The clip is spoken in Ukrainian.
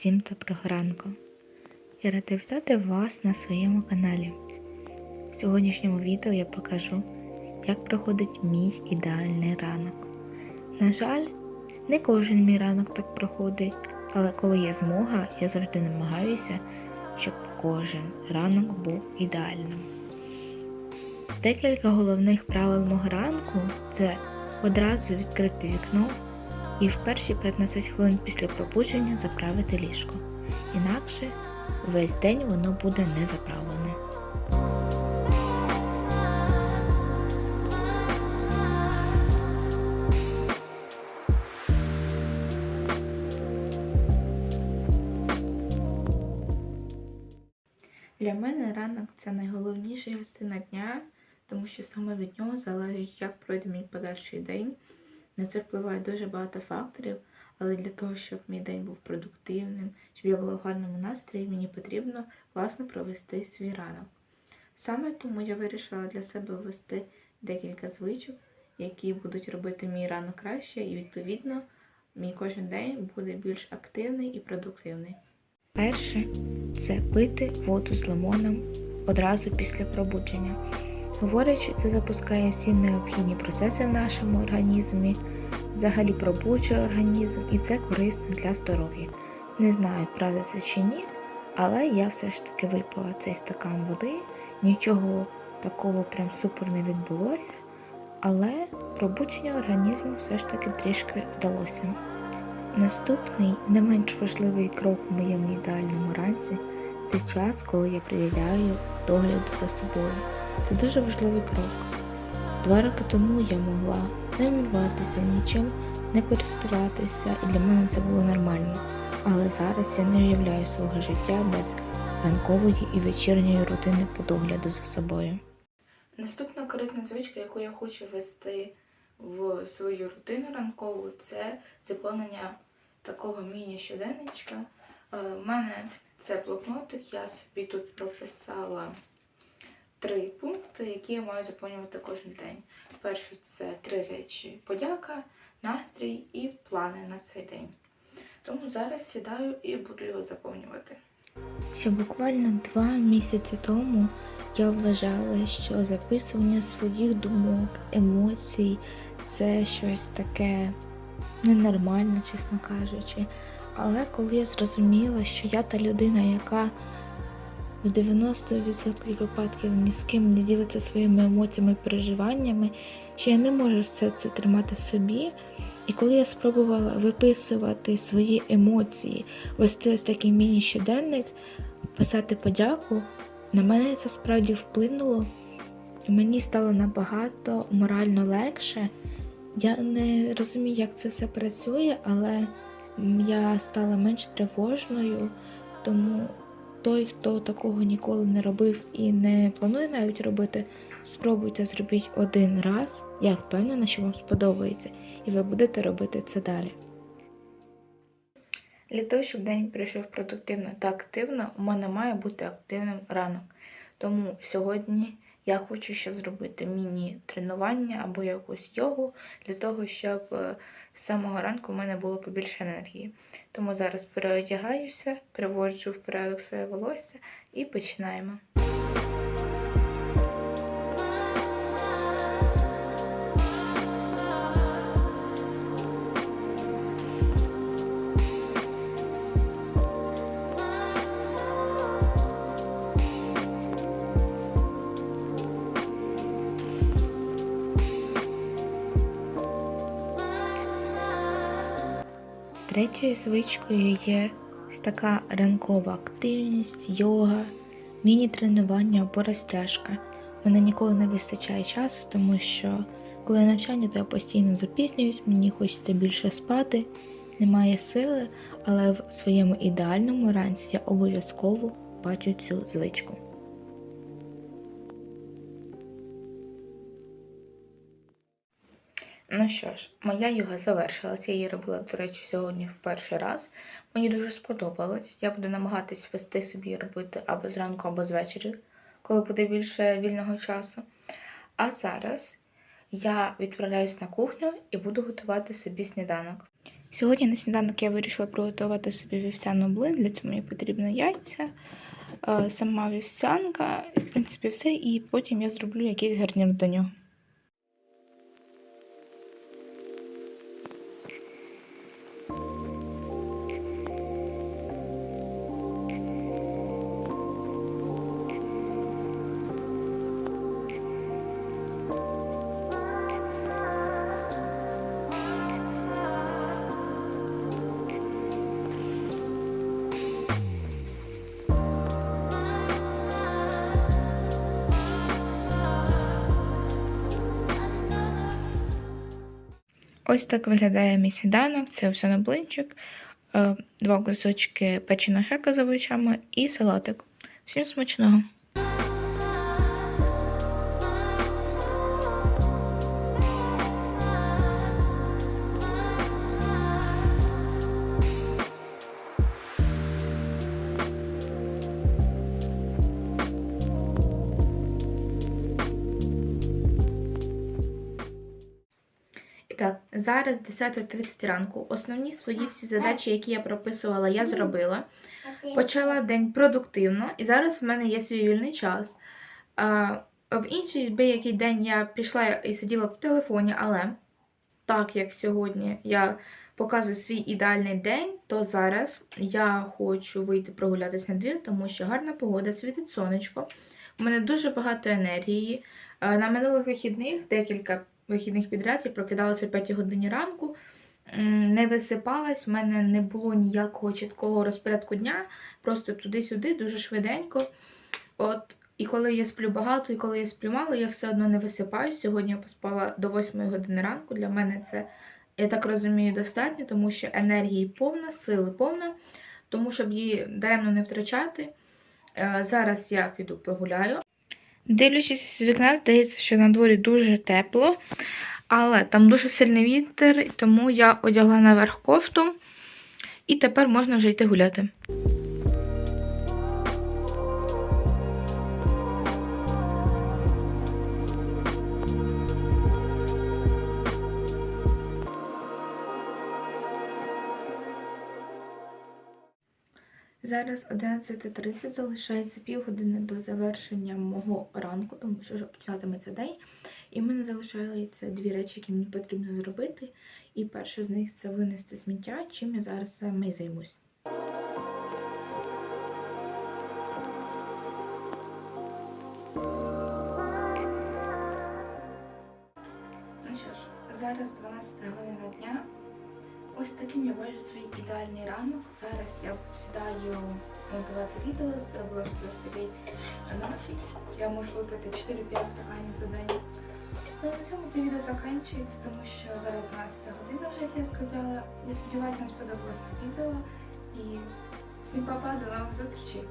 Всім доброго ранку! Я рада вітати вас на своєму каналі. В сьогоднішньому відео я покажу, як проходить мій ідеальний ранок. На жаль, не кожен мій ранок так проходить, але коли є змога, я завжди намагаюся, щоб кожен ранок був ідеальним. Декілька головних правил мого ранку це одразу відкрити вікно і в перші 15 хвилин після пробудження заправити ліжко. Інакше весь день воно буде не заправлене. Для мене ранок це найголовніша частина дня, тому що саме від нього залежить, як пройде мій подальший день. На це впливає дуже багато факторів, але для того, щоб мій день був продуктивним, щоб я була в гарному настрої, мені потрібно класно провести свій ранок. Саме тому я вирішила для себе ввести декілька звичок, які будуть робити мій ранок краще, і відповідно мій кожен день буде більш активний і продуктивний. Перше це пити воду з лимоном одразу після пробудження. Говорячи, це запускає всі необхідні процеси в нашому організмі, взагалі пробуджує організм і це корисно для здоров'я. Не знаю, правда це чи ні, але я все ж таки випила цей стакан води, нічого такого прям супер не відбулося, але пробудження організму все ж таки трішки вдалося. Наступний не менш важливий крок в моєму ідеальному ранці це час, коли я приділяю догляду за собою. Це дуже важливий крок. Два роки тому я могла не нічим не користуватися, і для мене це було нормально. Але зараз я не уявляю свого життя без ранкової і вечірньої рутини по догляду за собою. Наступна корисна звичка, яку я хочу ввести в свою рутину ранкову, це заповнення такого міні-щоденничка. У мене це блокнотик, я собі тут прописала три пункти, які я маю заповнювати кожен день. Перше це три речі: подяка, настрій і плани на цей день. Тому зараз сідаю і буду його заповнювати. Ще буквально два місяці тому я вважала, що записування своїх думок, емоцій це щось таке ненормальне, чесно кажучи. Але коли я зрозуміла, що я та людина, яка в 90% випадків ні з ким не ділиться своїми емоціями і переживаннями, що я не можу все це тримати в собі. І коли я спробувала виписувати свої емоції, вести ось такий міні-щоденник, писати подяку, на мене це справді вплинуло. Мені стало набагато морально легше. Я не розумію, як це все працює, але я стала менш тривожною, тому той, хто такого ніколи не робив і не планує навіть робити, спробуйте зробіть один раз. Я впевнена, що вам сподобається, і ви будете робити це далі. Для того, щоб день пройшов продуктивно та активно, у мене має бути активним ранок. Тому сьогодні я хочу ще зробити міні-тренування або якусь йогу для того, щоб е, з самого ранку в мене було побільше енергії. Тому зараз переодягаюся, приводжу в порядок своє волосся і починаємо. Третьою звичкою є така ранкова активність, йога, міні-тренування або розтяжка. Мене ніколи не вистачає часу, тому що коли навчання, то я постійно запізнююсь, мені хочеться більше спати, немає сили, але в своєму ідеальному ранці я обов'язково бачу цю звичку. Ну що ж, моя йога завершилась. Я її робила, до речі, сьогодні в перший раз. Мені дуже сподобалось. Я буду намагатись вести собі робити або зранку, або звечері, коли буде більше вільного часу. А зараз я відправляюсь на кухню і буду готувати собі сніданок. Сьогодні на сніданок я вирішила приготувати собі вівсяну блин. Для цього мені потрібно яйця, е, сама вівсянка, в принципі, все. І потім я зроблю якийсь гарнір до нього. Ось так виглядає мій сніданок. Це все на два кусочки печеного хека з овочами і салатик. Всім смачного! Зараз 10.30 ранку. Основні свої всі задачі, які я прописувала, я зробила. Почала день продуктивно, і зараз в мене є свій вільний час. В інший який день я пішла і сиділа в телефоні, але так як сьогодні я показую свій ідеальний день, то зараз я хочу вийти прогулятися на двір, тому що гарна погода, світить сонечко. У мене дуже багато енергії. На минулих вихідних, декілька вихідних підряд, я прокидалася о 5 годині ранку, не висипалась, в мене не було ніякого чіткого розпорядку дня, просто туди-сюди, дуже швиденько. От, і коли я сплю багато, і коли я сплю мало, я все одно не висипаюсь. Сьогодні я поспала до 8 години ранку. Для мене це, я так розумію, достатньо, тому що енергії повна, сили повна. Тому, щоб її даремно не втрачати, е, зараз я піду погуляю. Дивлячись з вікна, здається, що на дворі дуже тепло, але там дуже сильний вітер, тому я одягла наверх кофту, і тепер можна вже йти гуляти. Зараз 11.30, залишається півгодини до завершення мого ранку, тому що вже починатиметься день. І в мене залишаються дві речі, які мені потрібно зробити. І перше з них це винести сміття, чим я зараз саме займусь. Ну зараз 12 година дня. Ось таким я бачу свій ідеальний ранок. Зараз я сідаю монтувати відео, зробила собі ось такий напій. Я можу випити 4-5 стаканів за день. Ну, на цьому це відео закінчується, тому що зараз 12 година вже, як я сказала. Я сподіваюся, вам сподобалось це відео. І всім па-па, до нових зустрічей!